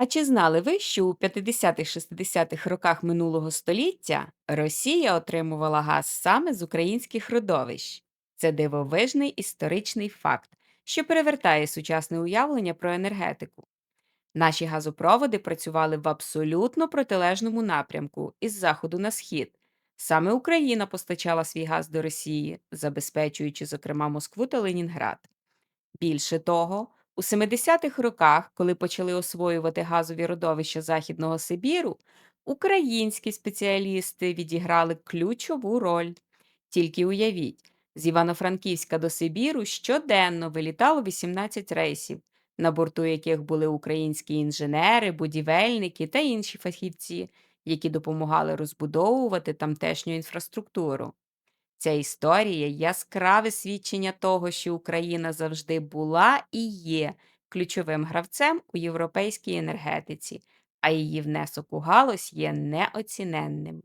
А чи знали ви, що у 50-60-х роках минулого століття Росія отримувала газ саме з українських родовищ? Це дивовижний історичний факт, що перевертає сучасне уявлення про енергетику. Наші газопроводи працювали в абсолютно протилежному напрямку із заходу на схід. Саме Україна постачала свій газ до Росії, забезпечуючи, зокрема, Москву та Ленінград. Більше того, у 70-х роках, коли почали освоювати газові родовища Західного Сибіру, українські спеціалісти відіграли ключову роль. Тільки уявіть, з Івано-Франківська до Сибіру щоденно вилітало 18 рейсів, на борту яких були українські інженери, будівельники та інші фахівці, які допомагали розбудовувати тамтешню інфраструктуру. Ця історія яскраве свідчення того, що Україна завжди була і є ключовим гравцем у європейській енергетиці, а її внесок у галузь є неоціненним.